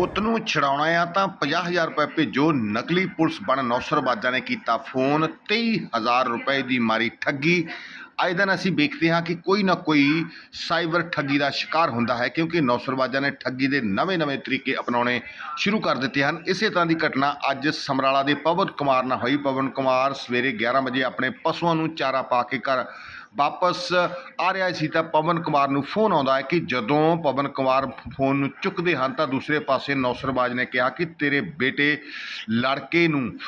ਪੁੱਤ ਨੂੰ ਛਡਾਉਣਾ ਆ ਤਾਂ 50000 ਰੁਪਏ ਭੇਜੋ। ਨਕਲੀ ਪੁਲਿਸ ਬਣ ਨੌਸਰਬਾਜ਼ਾਂ ਨੇ ਕੀਤਾ ਫੋਨ। 23000 ਰੁਪਏ ਦੀ ਮਾਰੀ ਠੱਗੀ। ਆਏ ਦਿਨ ਅਸੀਂ ਵੇਖਦੇ ਹਾਂ ਕਿ ਕੋਈ ਨਾ ਕੋਈ ਸਾਈਬਰ ਠੱਗੀ ਦਾ ਸ਼ਿਕਾਰ ਹੁੰਦਾ ਹੈ, ਕਿਉਂਕਿ ਨੌਸਰਬਾਜ਼ਾਂ ਨੇ ਠੱਗੀ ਦੇ ਨਵੇਂ-ਨਵੇਂ ਤਰੀਕੇ ਅਪਣਾਉਣੇ ਸ਼ੁਰੂ ਕਰ ਦਿੱਤੇ ਹਨ। ਇਸੇ ਤਰ੍ਹਾਂ ਦੀ ਘਟਨਾ ਅੱਜ ਸਮਰਾਲਾ ਦੇ ਪਵਨ ਕੁਮਾਰ ਨਾਲ ਹੋਈ। ਪਵਨ ਕੁਮਾਰ ਸਵੇਰੇ 11 ਵਜੇ ਆਪਣੇ ਪਸ਼ੂਆਂ ਨੂੰ ਚਾਰਾ ਪਾ ਕੇ ਘਰ ਵਾਪਸ ਆ ਰਿਹਾ ਸੀ ਤਾਂ ਪਵਨ ਕੁਮਾਰ ਨੂੰ ਫੋਨ ਆਉਂਦਾ ਹੈ ਕਿ ਜਦੋਂ ਪਵਨ ਕੁਮਾਰ ਫੋਨ ਨੂੰ ਚੁੱਕਦੇ ਹਨ ਤਾਂ ਦੂਸਰੇ ਪਾਸੇ ਨੌਸਰਬਾਜ਼ ਨੇ ਕਿਹਾ ਕਿ ਤੇਰੇ ਬੇਟੇ ਲੜਕੇ ਨੂੰ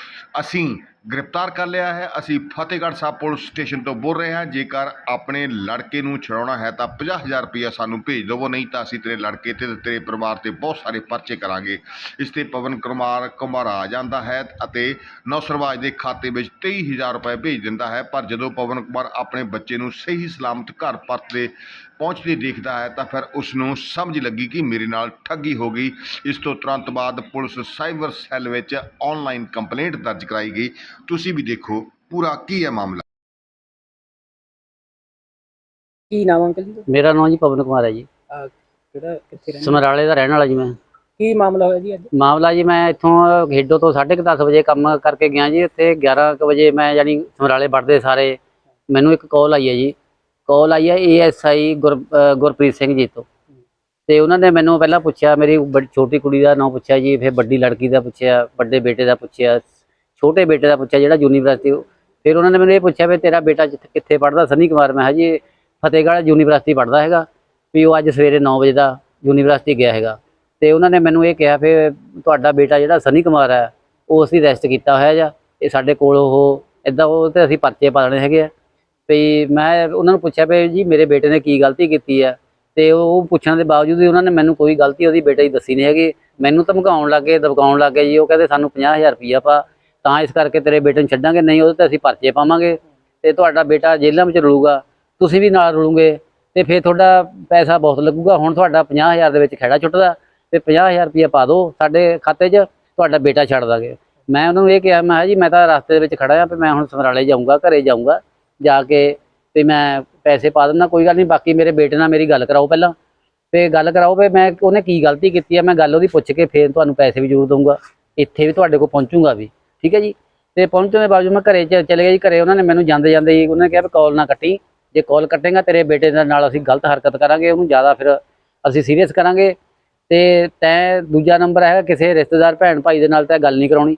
ਅਸੀਂ ਗ੍ਰਿਫਤਾਰ ਕਰ ਲਿਆ ਹੈ। ਅਸੀਂ ਫਤਿਹਗੜ੍ਹ ਸਾਹਿਬ ਪੁਲਿਸ ਸਟੇਸ਼ਨ ਤੋਂ ਬੋਲ ਰਹੇ ਹਾਂ। ਜੇਕਰ ਆਪਣੇ ਲੜਕੇ ਨੂੰ ਛੁਡਾਉਣਾ ਹੈ ਤਾਂ 50000 ਰੁਪਇਆ ਸਾਨੂੰ ਭੇਜ ਦੇਵੋ। ਨਹੀਂ ਤਾਂ ਅਸੀਂ ਤੇਰੇ ਲੜਕੇ ਤੇ ਤੇ ਤੇਰੇ ਪਰਿਵਾਰ ਤੇ ਬਹੁਤ ਸਾਰੇ ਪਰਚੇ ਕਰਾਂਗੇ। ਇਸ ਤੇ ਪਵਨ ਕੁਮਾਰ ਕੁਮਾਰ ਆ ਜਾਂਦਾ ਹੈ ਅਤੇ ਨੌਸਰਵਾਜ ਦੇ ਖਾਤੇ ਵਿੱਚ 23000 ਰੁਪਏ ਭੇਜ ਦਿੰਦਾ ਹੈ। ਪਰ ਜਦੋਂ ਪਵਨ ਕੁਮਾਰ ਆਪਣੇ ਬੱਚੇ ਨੂੰ ਸਹੀ ਸਲਾਮਤ ਘਰ ਪਰਤਦੇ ਪਹੁੰਚਦੇ ਦੇਖਦਾ ਹੈ ਤਾਂ ਫਿਰ ਉਸ ਨੂੰ ਸਮਝ ਲੱਗੀ ਕਿ ਮੇਰੇ ਨਾਲ ਠੱਗੀ ਹੋ ਗਈ। ਇਸ ਤੋਂ ਤੁਰੰਤ ਬਾਅਦ ਪੁਲਿਸ ਸਾਈਬਰ ਸੈੱਲ ਵਿੱਚ ਆਨਲਾਈਨ ਕੰਪਲੇਂਟ ਦਰਜ ਕਰਾਈ ਗਈ। ਤੁਸੀਂ ਵੀ ਦੇਖੋ ਪੂਰਾ ਕੀ ਹੈ ਮਾਮਲਾ। ਕੀ ਨਾਮ ਅੰਕਲ ਜੀ? ਮੇਰਾ ਨਾਮ ਜੀ ਪਵਨ ਕੁਮਾਰ ਹੈ ਜੀ। ਅਹ ਕਿਹੜਾ ਕਿੱਥੇ ਰਹਿੰਦੇ? ਸਮਰਾਲੇ ਦਾ ਰਹਿਣ ਵਾਲਾ ਜੀ ਮੈਂ। ਕੀ ਮਾਮਲਾ ਹੋਇਆ ਜੀ ਅੱਜ? ਮਾਮਲਾ ਜੀ ਮੈਂ ਇੱਥੋਂ ਖੇਡੋ ਤੋਂ 10:30 ਵਜੇ ਕੰਮ ਕਰਕੇ ਗਿਆ ਜੀ। ਇੱਥੇ 11 ਕੁ ਵਜੇ ਮੈਂ ਯਾਨੀ ਸਮਰਾਲੇ ਵੜਦੇ ਸਾਰੇ। ਮੈਨੂੰ ਇੱਕ ਕਾਲ ਆਈ ਹੈ ਜੀ। ਕਾਲ ਆਈ ਹੈ ਏਐਸਆਈ ਗੁਰਪ੍ਰੀਤ ਸਿੰਘ ਜੀ ਤੋਂ। ਤੇ ਉਹਨਾਂ ਨੇ ਮੈਨੂੰ ਪਹਿਲਾਂ ਪੁੱਛਿਆ, ਮੇਰੀ ਬੜੀ ਛੋਟੀ ਕੁੜੀ ਦਾ ਨਾਮ ਪੁੱਛਿਆ ਜੀ, ਫਿਰ ਵੱਡੀ ਲੜਕੀ ਦਾ ਪੁੱਛਿਆ, ਵੱਡੇ ਬੇਟੇ ਦਾ ਪੁੱਛਿਆ, ਛੋਟੇ ਬੇਟੇ ਦਾ ਪੁੱਛਿਆ, ਜਿਹੜਾ ਯੂਨੀਵਰਸਿਟੀ ਫਿਰ ਉਹਨਾਂ ਨੇ ਮੈਨੂੰ ਇਹ ਪੁੱਛਿਆ ਵੀ ਤੇਰਾ ਬੇਟਾ ਜਿੱਥੇ, ਕਿੱਥੇ ਪੜ੍ਹਦਾ? ਸਨੀ ਕੁਮਾਰ। ਮੈਂ ਕਿਹਾ ਜੀ, ਫਤਿਹਗੜ੍ਹ ਯੂਨੀਵਰਸਿਟੀ ਪੜ੍ਹਦਾ ਹੈਗਾ, ਵੀ ਉਹ ਅੱਜ ਸਵੇਰੇ 9 ਵਜੇ ਦਾ ਯੂਨੀਵਰਸਿਟੀ ਗਿਆ ਹੈਗਾ। ਤੇ ਉਹਨਾਂ ਨੇ ਮੈਨੂੰ ਇਹ ਕਿਹਾ ਫਿਰ ਤੁਹਾਡਾ ਬੇਟਾ ਜਿਹੜਾ ਸਨੀ ਕੁਮਾਰ ਹੈ, ਉਹ ਅਸੀਂ ਰੈਸਟ ਕੀਤਾ ਹੋਇਆ ਜਾਂ, ਇਹ ਸਾਡੇ ਕੋਲ ਉਹ ਇਦਾਂ ਉਹ ਤੇ ਅਸੀਂ ਪਰਚੇ ਪਾਣੇ ਹੈਗੇ ਆ। ਵੀ ਮੈਂ ਉਹਨਾਂ ਨੂੰ ਪੁੱਛਿਆ ਵੀ ਜੀ ਮੇਰੇ ਬੇਟੇ ਨੇ ਕੀ ਗਲਤੀ ਕੀਤੀ ਹੈ ਤੇ ਉਹ ਪੁੱਛਣ ਦੇ ਬਾਵਜੂਦ ਵੀ ਉਹਨਾਂ ਨੇ ਮੈਨੂੰ ਕੋਈ ਗਲਤੀ ਉਹਦੀ ਬੇਟੇ ਦੀ ਦੱਸੀ ਨਹੀਂ ਹੈਗੀ। ਮੈਨੂੰ ਧਮਕਾਉਣ ਲੱਗੇ ਦਬਕਾਉਣ ਲੱਗੇ ਜੀ। ਉਹ ਕਹਿੰਦੇ ਸਾਨੂੰ 50000 ਰੁਪਈਆ ਪਾ। ਤਾਂ ਇਸ ਕਰਕੇ ਤੇਰੇ ਬੇਟੇ ਨੂੰ ਛੱਡਾਂਗੇ? ਨਹੀਂ, ਉਹਦੇ ਤੇ ਅਸੀਂ ਪਰਚੇ ਪਾਵਾਂਗੇ। ਤੇ ਤੁਹਾਡਾ ਬੇਟਾ ਜੇਲ੍ਹਾਂ ਵਿੱਚ ਰਲੂਗਾ। ਤੁਸੀਂ ਵੀ ਨਾਲ ਰਲੂਗੇ। ਤੇ ਫਿਰ ਤੁਹਾਡਾ ਪੈਸਾ ਬਹੁਤ ਲੱਗੂਗਾ। ਹੁਣ ਤੁਹਾਡਾ 50000 ਦੇ ਵਿੱਚ ਖੇੜਾ ਛੁੱਟਦਾ ਤੇ 50000 ਰੁਪਈਆ ਪਾ ਦਿਓ ਸਾਡੇ ਖਾਤੇ 'ਚ। ਤੁਹਾਡਾ ਬੇਟਾ ਛੱਡ ਦਾਂਗੇ। ਮੈਂ ਉਹਨਾਂ ਨੂੰ ਇਹ ਕਿਹਾ, ਮੈਂ ਕਿਹਾ ਜੀ, ਮੈਂ ਤਾਂ ਰਸਤੇ ਦੇ ਵਿੱਚ ਖੜਾ ਆ ਵੀ ਮੈਂ ਹੁਣ ਸਮਰਾਲੇ ਜਾਊਂਗਾ, ਘਰੇ ਜਾਊਂਗਾ। ਜਾ ਕੇ ਤੇ ਮੈਂ ਪੈਸੇ ਪਾ ਦਿੰਦਾ, ਕੋਈ ਗੱਲ ਨਹੀਂ ਬਾਕੀ ਮੇਰੇ ਬੇਟੇ ਨਾਲ ਮੇਰੀ ਗੱਲ ਕਰਾਓ ਪਹਿਲਾਂ। ਤੇ ਗੱਲ ਕਰਾਓ ਵੀ ਮੈਂ ਉਹਨੇ ਕੀ ਗਲਤੀ ਕੀਤੀ ਹੈ ਮੈਂ ਗੱਲ ਉਹਦੀ ਪੁੱਛ ਕੇ ਫੇਰ ਤੁਹਾਨੂੰ ਪੈਸੇ ਵੀ ਜ਼ਰੂਰ ਦਊਂਗਾ। ਇੱਥੇ ਵੀ ਤੁਹਾਡੇ ਕੋਲ ਪਹੁੰਚੂਗਾ ਵੀ, ਠੀਕ ਹੈ ਜੀ? ਤੇ ਪਹੁੰਚਣ ਦੇ ਬਾਵਜੂਦ ਮੈਂ ਘਰੇ ਚ- ਚਲੇ ਗਿਆ ਜੀ, ਘਰੇ ਉਹਨਾਂ ਨੇ ਮੈਨੂੰ ਜਾਂਦੇ ਜਾਂਦੇ ਜੀ ਉਹਨਾਂ ਨੇ ਕਿਹਾ ਵੀ ਕਾਲ ਨਾ ਕੱਟੀ। ਜੇ ਕਾਲ ਕੱਟੇਗਾ ਤੇਰੇ ਬੇਟੇ ਦੇ ਨਾਲ ਅਸੀਂ ਗਲਤ ਹਰਕਤ ਕਰਾਂਗੇ, ਉਹਨੂੰ ਜ਼ਿਆਦਾ ਫਿਰ ਅਸੀਂ ਸੀਰੀਅਸ ਕਰਾਂਗੇ। ਤੇ ਤੈਂ ਦੂਜਾ ਨੰਬਰ ਹੈਗਾ, ਕਿਸੇ ਰਿਸ਼ਤੇਦਾਰ ਭੈਣ ਭਾਈ ਦੇ ਨਾਲ ਤਾਂ ਗੱਲ ਨਹੀਂ ਕਰਾਉਣੀ।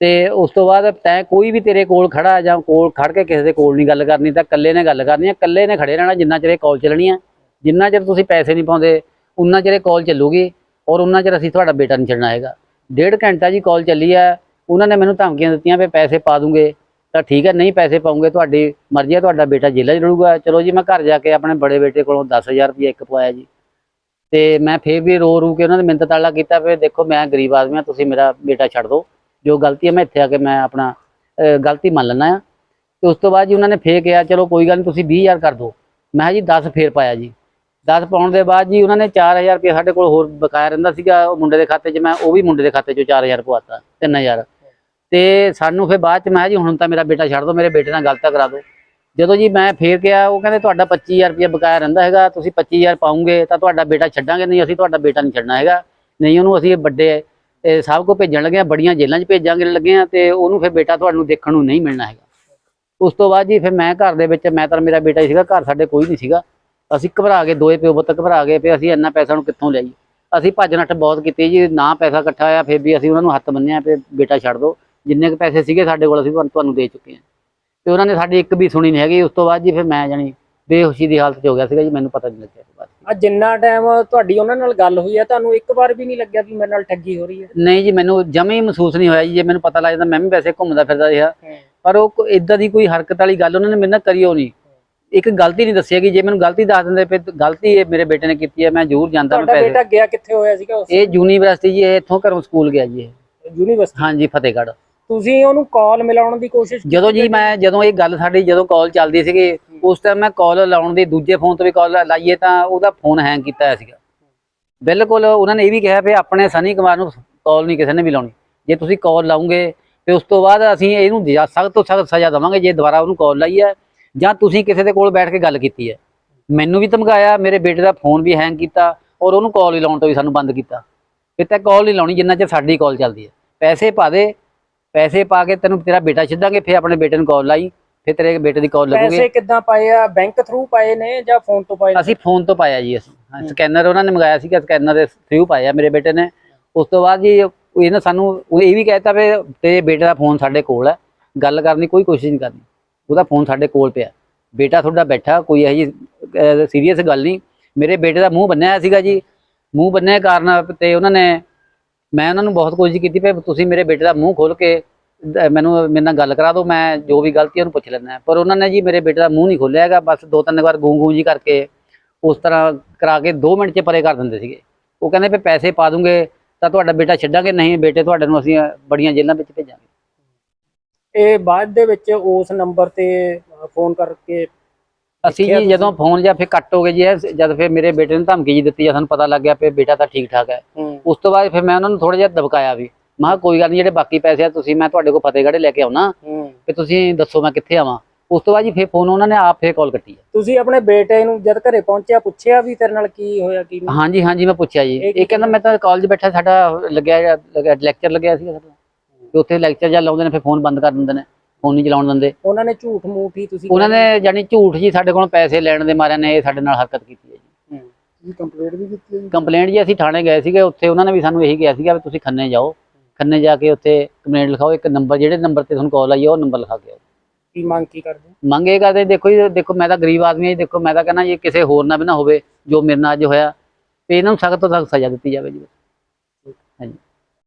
ਤੇ ਉਸ ਤੋਂ ਬਾਅਦ ਤੈਂ ਕੋਈ ਵੀ ਤੇਰੇ ਕੋਲ ਖੜਾ ਜਾਂ ਕੋਲ ਖੜ ਕੇ ਕਿਸੇ ਦੇ ਕੋਲ ਨਹੀਂ ਗੱਲ ਕਰਨੀ, ਤਾਂ ਇਕੱਲੇ ਨੇ ਗੱਲ ਕਰਨੀ ਹੈ ਇਕੱਲੇ ਨੇ ਖੜੇ ਰਹਿਣਾ ਜਿੰਨਾ ਚਿਰ ਇਹ ਕਾਲ ਚੱਲਣੀ ਹੈ ਜਿੰਨਾ ਚਿਰ ਤੁਸੀਂ ਪੈਸੇ ਨਹੀਂ ਪਾਉਂਦੇ, ਉਨਾ ਚਿਰ ਇਹ ਕਾਲ ਚੱਲੂਗੀ ਔਰ ਉਨਾ ਚਿਰ ਅਸੀਂ ਤੁਹਾਡਾ ਬੇਟਾ ਨਹੀਂ ਛੱਡਣਾ ਹੈਗਾ। ਡੇਢ ਘੰਟਾ ਜੀ ਕਾਲ ਚੱਲੀ ਹੈ ਉਹਨਾਂ ਨੇ ਮੈਨੂੰ ਧਮਕੀਆਂ ਦਿੱਤੀਆਂ ਵੀ ਪੈਸੇ ਪਾ ਦੂੰਗੇ, ਤਾਂ ਠੀਕ ਹੈ ਨਹੀਂ ਪੈਸੇ ਪਾਉਂਗੇ, ਤੁਹਾਡੀ ਮਰਜ਼ੀ ਹੈ ਤੁਹਾਡਾ ਬੇਟਾ ਜੇਲ੍ਹਾਂ 'ਚ ਰਹੂਗਾ ਚਲੋ ਜੀ, ਮੈਂ ਘਰ ਜਾ ਕੇ ਆਪਣੇ ਬੜੇ ਬੇਟੇ ਕੋਲੋਂ 10000 ਰੁਪਏ ਇੱਕ ਪਵਾਇਆ ਜੀ। ਤੇ ਮੈਂ ਫੇਰ ਵੀ ਰੋ ਰੂ ਕੇ ਉਹਨਾਂ ਨੇ ਮਿੰਤ ਤਾਲਾ ਕੀਤਾ ਵੀ ਦੇਖੋ ਮੈਂ ਗਰੀਬ ਆਦਮੀ ਹਾਂ ਤੁਸੀਂ ਮੇਰਾ ਬੇਟਾ ਛੱਡ ਦਿਓ। ਜੋ ਗਲਤੀ ਹੈ, ਮੈਂ ਇੱਥੇ ਆ ਕੇ ਮੈਂ ਆਪਣਾ ਗਲਤੀ ਮੰਨ ਲੈਣਾ ਆ ਤੇ ਉਸ ਤੋਂ ਬਾਅਦ ਜੀ ਉਹਨਾਂ ਨੇ ਫੇਰ ਕਿਹਾ, ਚਲੋ ਕੋਈ ਗੱਲ ਨਹੀਂ ਤੁਸੀਂ 20000 ਕਰ ਦਿਓ। ਮੈਂ ਕਿਹਾ ਜੀ 10 ਫੇਰ ਪਾਇਆ ਜੀ। 10 ਪਾਉਣ ਦੇ ਬਾਅਦ ਜੀ ਉਹਨਾਂ ਨੇ 4000 ਰੁਪਏ ਸਾਡੇ ਕੋਲ ਹੋਰ ਬਕਾਇਆ ਰਹਿੰਦਾ ਸੀਗਾ, ਉਹ ਮੁੰਡੇ ਦੇ ਖਾਤੇ 'ਚ, ਮੈਂ ਉਹ ਵੀ ਮੁੰਡੇ ਦੇ ਖਾਤੇ 'ਚੋਂ 4000 ਪਵਾਤਾ 3000 ਤੇ ਸਾਨੂੰ ਫਿਰ ਬਾਅਦ 'ਚ ਮੈਂ ਕਿਹਾ ਜੀ, ਹੁਣ ਤਾਂ ਮੇਰਾ ਬੇਟਾ ਛੱਡ ਦਿਓ, ਮੇਰੇ ਬੇਟੇ ਨਾਲ ਗੱਲ ਕਰਾ ਦਿਓ। ਜਦੋਂ ਜੀ ਮੈਂ ਫੇਰ ਕਿਹਾ, ਉਹ ਕਹਿੰਦੇ, ਤੁਹਾਡਾ 25000 ਰੁਪਏ ਬਕਾਇਆ ਰਹਿੰਦਾ ਹੈਗਾ, ਤੁਸੀਂ 25000 ਪਾਉਂਗੇ ਤਾਂ ਤੁਹਾਡਾ ਬੇਟਾ ਛੱਡਾਂਗੇ, ਨਹੀਂ, ਅਸੀਂ ਤੁਹਾਡਾ ਬੇਟਾ ਨਹੀਂ ਛੱਡਣਾ ਹੈਗਾ, ਨਹੀਂ, ਉਹਨੂੰ ਅਸੀਂ ਵੱਡੇ ਇਹ ਸਭ ਕੋ ਭੇਜਣ ਲੱਗੇ ਆ, ਬੜੀਆਂ ਜੇਲ੍ਹਾਂ 'ਚ ਭੇਜਾਂਗੇ ਲੱਗੇ ਆ ਤੇ ਉਹਨੂੰ ਫਿਰ ਬੇਟਾ ਤੁਹਾਨੂੰ ਦੇਖਣ ਨੂੰ ਨਹੀਂ ਮਿਲਣਾ ਹੈਗਾ। ਉਸ ਤੋਂ ਬਾਅਦ ਜੀ ਫਿਰ ਮੈਂ ਘਰ ਦੇ ਵਿੱਚ, ਮੈਂ ਤਾਂ ਮੇਰਾ ਬੇਟਾ ਹੀ ਸੀਗਾ, ਘਰ ਸਾਡੇ ਕੋਈ ਨਹੀਂ ਸੀਗਾ। ਅਸੀਂ ਘਬਰਾ ਗਏ ਦੋਏ ਪਿਓ ਪੁੱਤ ਘਬਰਾ ਗਏ ਫਿਰ ਅਸੀਂ ਇੰਨਾ ਪੈਸਾ ਨੂੰ ਕਿੱਥੋਂ ਲਿਆਈਏ? ਅਸੀਂ ਭੱਜ ਨੱਠ ਬਹੁਤ ਕੀਤੀ ਜੀ, ਨਾ ਪੈਸਾ ਇਕੱਠਾ ਹੋਇਆ ਫਿਰ ਵੀ ਅਸੀਂ ਉਹਨਾਂ ਨੂੰ ਹੱਥ ਬੰਨਿਆ ਫਿਰ ਬੇਟਾ ਛੱਡ ਦਿਓ ਜਿੰਨੇ ਕੁ ਪੈਸੇ ਸੀਗੇ ਸਾਡੇ ਕੋਲ ਅਸੀਂ ਤੁਹਾਨੂੰ ਤੁਹਾਨੂੰ ਦੇ ਚੁੱਕੇ ਹਾਂ। ਤੇ ਉਹਨਾਂ ਨੇ ਸਾਡੀ ਇੱਕ ਵੀ ਸੁਣੀ ਨਹੀਂ ਹੈਗੀ। ਉਸ ਤੋਂ ਬਾਅਦ ਜੀ ਫਿਰ ਮੈਂ ਜਾਣੀ ਬੇਹੋਸ਼ੀ ਦੀ ਹਾਲਤ 'ਚ ਹੋ ਗਿਆ ਸੀਗਾ ਜੀ, ਮੈਨੂੰ ਪਤਾ ਨਹੀਂ ਲੱਗਿਆ। ਅੱਜ ਜਿੰਨਾ ਟਾਈਮ ਤੁਹਾਡੀ ਉਹਨਾਂ ਨਾਲ ਗੱਲ ਹੋਈ ਹੈ ਤੁਹਾਨੂੰ ਇੱਕ ਵਾਰ ਵੀ ਨਹੀਂ ਲੱਗਿਆ ਵੀ ਮੇਰੇ ਨਾਲ ਠੱਗੀ ਹੋ ਰਹੀ ਹੈ ਨਹੀਂ ਜੀ ਮੈਨੂੰ ਜਮੇ ਹੀ ਮਹਿਸੂਸ ਨਹੀਂ ਹੋਇਆ ਜੀ ਜੇ ਮੈਨੂੰ ਪਤਾ ਲੱਗ ਜਾਂਦਾ ਮੈਂ ਵੀ ਵੈਸੇ ਘੁੰਮਦਾ ਫਿਰਦਾ ਰਿਹਾ। ਪਰ ਉਹ ਇਦਾਂ ਦੀ ਕੋਈ ਹਰਕਤ ਵਾਲੀ ਗੱਲ ਉਹਨਾਂ ਨੇ ਮੇਰੇ ਨਾਲ ਕਰੀ ਹੋ। ਨਹੀਂ ਇੱਕ ਗਲਤੀ ਨਹੀਂ ਦੱਸੀ ਹੈਗੀ ਜੇ ਮੈਨੂੰ ਗਲਤੀ ਦੱਸ ਦਿੰਦੇ ਫਿਰ ਗਲਤੀ ਇਹ ਮੇਰੇ ਬੇਟੇ ਨੇ ਕੀਤੀ ਹੈ ਮੈਂ ਜ਼ਰੂਰ ਜਾਂਦਾ ਮੈਂ ਪੈਸੇ ਬੇਟਾ ਗਿਆ ਕਿੱਥੇ ਹੋਇਆ ਸੀਗਾ ਉਸ ਇਹ ਯੂਨੀਵਰਸਿਟੀ ਜੀ ਇਹ ਇੱਥੋਂ ਘਰੋਂ ਸਕੂਲ ਗਿਆ ਜੀ ਇਹ। ਯੂਨੀਵਰਸਿਟੀ? ਹਾਂਜੀ ਫਤਿਹਗੜ੍ਹ। ਤੁਸੀਂ ਉਹਨੂੰ ਕਾਲ ਮਿਲਾਉਣ ਦੀ ਕੋਸ਼ਿਸ਼ ਜਦੋਂ ਜੀ ਮੈਂ ਜਦੋਂ ਇਹ ਗੱਲ ਸਾਡੀ ਜਦੋਂ ਕਾਲ ਚੱਲਦੀ ਸੀਗੀ ਉਸ ਟਾਈਮ ਮੈਂ ਕਾਲ ਲਾਉਣ ਦੀ ਦੂਜੇ ਫੋਨ ਤੋਂ ਵੀ ਕਾਲ ਲਾਈਏ ਤਾਂ ਉਹਦਾ ਫੋਨ ਹੈਂਗ ਕੀਤਾ ਹੋਇਆ ਸੀਗਾ। ਬਿਲਕੁਲ ਉਹਨਾਂ ਨੇ ਇਹ ਵੀ ਕਿਹਾ ਵੀ ਆਪਣੇ ਸਨੀ ਕੁਮਾਰ ਨੂੰ ਕਾਲ ਨਹੀਂ, ਕਿਸੇ ਨੇ ਵੀ ਲਾਉਣੀ। ਜੇ ਤੁਸੀਂ ਕਾਲ ਲਾਉਂਗੇ, ਤੇ ਉਸ ਤੋਂ ਬਾਅਦ ਅਸੀਂ ਇਹਨੂੰ ਸਖਤ ਤੋਂ ਸਖਤ ਸਜ਼ਾ ਦੇਵਾਂਗੇ ਜੇ ਦੁਬਾਰਾ ਉਹਨੂੰ ਕਾਲ ਲਾਈ ਹੈ ਜਾਂ ਤੁਸੀਂ ਕਿਸੇ ਦੇ ਕੋਲ ਬੈਠ ਕੇ ਗੱਲ ਕੀਤੀ ਹੈ। ਮੈਨੂੰ ਵੀ ਧਮਕਾਇਆ, ਮੇਰੇ ਬੇਟੇ ਦਾ ਫੋਨ ਵੀ ਹੈਂਗ ਕੀਤਾ ਔਰ ਉਹਨੂੰ ਕਾਲ ਹੀ ਲਾਉਣ ਤੋਂ ਵੀ ਸਾਨੂੰ ਬੰਦ ਕੀਤਾ। ਫਿਰ ਤਾਂ ਕਾਲ ਨਹੀਂ ਲਾਉਣੀ, ਜਿੰਨਾ ਚਿਰ ਸਾਡੀ ਕਾਲ ਚੱਲਦੀ ਹੈ। ਪੈਸੇ ਪਾ ਦੇ, ਪੈਸੇ ਪਾ ਕੇ ਤੈਨੂੰ ਤੇਰਾ ਬੇਟਾ ਛੱਡਾਂਗੇ, ਫਿਰ ਆਪਣੇ ਬੇਟੇ ਨੂੰ ਕਾਲ ਲਾਈ। ਫਿਰ ਤੇਰੇ ਬੇਟੇ ਦੀ ਕਾਲ ਲੱਗੂਗੀ। ਪੈਸੇ ਕਿੱਦਾਂ ਪਾਏ ਆ? ਬੈਂਕ ਥਰੂ ਪਾਏ ਨੇ ਜਾਂ ਫੋਨ ਤੋਂ ਪਾਏ ਨੇ? ਅਸੀਂ ਫੋਨ ਤੋਂ ਪਾਇਆ ਜੀ ਅਸੀਂ। ਸਕੈਨਰ ਉਹਨਾਂ ਨੇ ਮੰਗਾਇਆ ਸੀਗਾ ਸਕੈਨਰ ਦੇ ਥਰੂ ਪਾਇਆ ਮੇਰੇ ਬੇਟੇ ਨੇ। ਉਸ ਤੋਂ ਬਾਅਦ ਜੀ ਇਹਨੇ ਸਾਨੂੰ ਇਹ ਵੀ ਕਹਿਤਾ ਵੀ ਤੇਰੇ ਬੇਟੇ ਦਾ ਫੋਨ ਸਾਡੇ ਕੋਲ ਹੈ। ਗੱਲ ਕਰਨ ਦੀ ਕੋਈ ਕੋਸ਼ਿਸ਼ ਨਹੀਂ ਕਰਨੀ। ਉਹਦਾ ਫੋਨ ਸਾਡੇ ਕੋਲ ਪਿਆ। ਬੇਟਾ ਤੁਹਾਡਾ ਬੈਠਾ ਕੋਈ ਇਹੋ ਜੀ ਸੀਰੀਅਸ ਗੱਲ ਨਹੀਂ। ਮੇਰੇ ਬੇਟੇ ਦਾ ਮੂੰਹ ਬੰਨਿਆ ਸੀਗਾ ਜੀ। ਮੂੰਹ ਬੰਨਿਆ ਕਾਰਨ ਤੇ ਉਹਨਾਂ ਨੇ ਮੈਂ ਉਹਨਾਂ ਨੂੰ ਬਹੁਤ ਕੋਸ਼ਿਸ਼ ਕੀਤੀ ਵੀ ਤੁਸੀਂ ਮੇਰੇ ਬੇਟੇ ਦਾ ਮੂੰਹ ਖੋਲ ਕੇ ਮੈਨੂੰ ਮੇਰੇ ਨਾਲ ਗੱਲ ਕਰਾ ਦਿਓ ਮੈਂ ਜੋ ਵੀ ਗਲਤੀ ਉਹਨੂੰ ਪੁੱਛ ਲੈਣਾ ਪਰ ਉਹਨਾਂ ਨੇ ਜੀ ਮੇਰੇ ਬੇਟੇ ਦਾ ਮੂੰਹ ਨਹੀਂ ਖੋਲਿਆ ਹੈਗਾ ਬਸ ਦੋ ਤਿੰਨ ਵਾਰ ਗੂੰ ਗੂੰ ਜੀ ਕਰਕੇ ਉਸ ਤਰ੍ਹਾਂ ਕਰਾ ਕੇ 2 ਮਿੰਟ 'ਚ ਪਰੇ ਕਰ ਦਿੰਦੇ ਸੀਗੇ। ਉਹ ਕਹਿੰਦੇ ਵੀ ਪੈਸੇ ਪਾ ਦੂੰਗੇ ਤਾਂ ਤੁਹਾਡਾ ਬੇਟਾ ਛੱਡਾਂਗੇ ਨਹੀਂ ਬੇਟੇ ਤੁਹਾਡੇ ਨੂੰ ਅਸੀਂ ਬੜੀਆਂ ਜੇਲ੍ਹਾਂ ਵਿੱਚ ਭੇਜਾਂਗੇ। ਇਹ ਬਾਅਦ ਦੇ ਵਿੱਚ ਉਸ ਨੰਬਰ ਤੇ ਫੋਨ ਕਰਕੇ ਅਸੀਂ ਜੀ ਜਦੋਂ ਫੋਨ ਜਾਂ ਫਿਰ ਕੱਟ ਹੋ ਗਏ ਜੀ ਜਦ ਫਿਰ ਮੇਰੇ ਬੇਟੇ ਨੂੰ ਧਮਕੀ ਜੀ ਦਿੱਤੀ ਜਾਂ ਸਾਨੂੰ ਪਤਾ ਲੱਗ ਗਿਆ ਵੀ ਬੇਟਾ ਤਾਂ ਠੀਕ ਠਾਕ ਹੂੰ। ਉਸ ਤੋਂ ਬਾਅਦ ਫਿਰ ਮੈਂ ਉਹਨਾਂ ਨੂੰ ਥੋੜਾ ਜਿਹਾ ਦਬਕਾਇਆ ਵੀ। ਮੈਂ ਕਿਹਾ ਕੋਈ ਗੱਲ ਨਹੀਂ ਜਿਹੜੇ ਬਾਕੀ ਪੈਸੇ ਆ ਤੁਸੀਂ ਮੈਂ ਤੁਹਾਡੇ ਕੋਲ ਫਤਿਹਗੜ੍ਹ ਲੈ ਕੇ ਆਉਣਾ। ਤੇ ਤੁਸੀਂ ਦੱਸੋ ਮੈਂ ਕਿੱਥੇ ਆਵਾਂ। ਉਸ ਤੋਂ ਬਾਅਦ ਜੀ ਫਿਰ ਫੋਨ ਉਹਨਾਂ ਨੇ ਆਪ ਫਿਰ ਕਾਲ ਕੱਟੀ ਤੁਸੀਂ ਆਪਣੇ ਬੇਟੇ ਨੂੰ ਜਦ ਘਰੇ ਪਹੁੰਚਿਆ ਪੁੱਛਿਆ ਵੀ ਤੇਰੇ ਨਾਲ ਕੀ ਹੋਇਆ ਕੀ ਨਹੀਂ? ਹਾਂਜੀ ਹਾਂਜੀ ਮੈਂ ਪੁੱਛਿਆ ਜੀ। ਇਹ ਕਹਿੰਦਾ ਮੈਂ ਤਾਂ ਕਾਲਜ ਬੈਠਾ ਸਾਡਾ ਲੱਗਿਆ ਲੈਕਚਰ ਲੱਗਿਆ ਸੀ ਸਾਡਾ। ਤੇ ਉੱਥੇ ਲੈਕਚਰ ਜਾਂ ਲਾਉਂਦੇ ਨੇ ਫਿਰ ਫੋਨ ਬੰਦ ਕਰ ਦਿੰਦੇ ਨੇ ਫੋਨ ਨਹੀਂ ਚਲਾਉਣ ਦਿੰਦੇ। ਉਹਨਾਂ ਨੇ ਝੂਠ ਮੂਠ ਹੀ ਤੁਸੀਂ ਉਹਨਾਂ ਨੇ ਜਾਨੀ ਝੂਠ ਜੀ ਸਾਡੇ ਕੋਲੋਂ ਪੈਸੇ ਲੈਣ ਦੇ ਮਾਰਿਆਂ ਨੇ ਇਹ ਸਾਡੇ ਨਾਲ ਹਰਕਤ ਕੀਤੀ ਹੈ ਜੀ। ਜੀ ਕੰਪਲੀਟ ਵੀ ਕੀਤੀ ਹੈ ਕੰਪਲੇਂਟ ਜੀ ਅਸੀਂ ਥਾਣੇ ਗਏ ਸੀਗੇ ਉੱਥੇ ਉਹਨਾਂ ਨੇ ਵੀ ਸਾਨੂੰ ਇਹੀ ਕਿਹਾ ਸੀਗਾ ਵੀ ਤੁਸੀਂ ਖੰਨੇ ਜਾਓ। ਖੰਨੇ ਜਾ ਕੇ ਉੱਥੇ ਕੰਪਲੇਂਟ ਲਿਖਾਓ ਇੱਕ ਨੰਬਰ ਜਿਹੜੇ ਨੰਬਰ ਤੇ ਤੁਹਾਨੂੰ ਕਾਲ ਆਈ ਹੈ ਉਹ ਨੰਬਰ ਲਿਖਾ ਕੇ ਆਓ। ਕੀ ਮੰਗ ਕੀ ਕਰਦੇ ਮੰਗ ਇਹ ਕਰਦੇ ਦੇਖੋ ਜੀ ਦੇਖੋ ਮੈਂ ਤਾਂ ਗਰੀਬ ਆਦਮੀ ਹਾਂ ਜੀ ਦੇਖੋ ਮੈਂ ਤਾਂ ਕਹਿੰਦਾ ਜੀ ਕਿਸੇ ਹੋਰ ਨਾਲ ਵੀ ਨਾ ਹੋਵੇ ਜੋ ਮੇਰੇ ਨਾਲ ਅੱਜ ਹੋਇਆ ਤੇ ਇਹਨਾਂ ਨੂੰ ਸਖਤ ਤੋਂ ਸਖਤ ਸਜ਼ਾ ਦਿੱਤੀ ਜਾਵੇ ਜੀ। ਹਾਂਜੀ।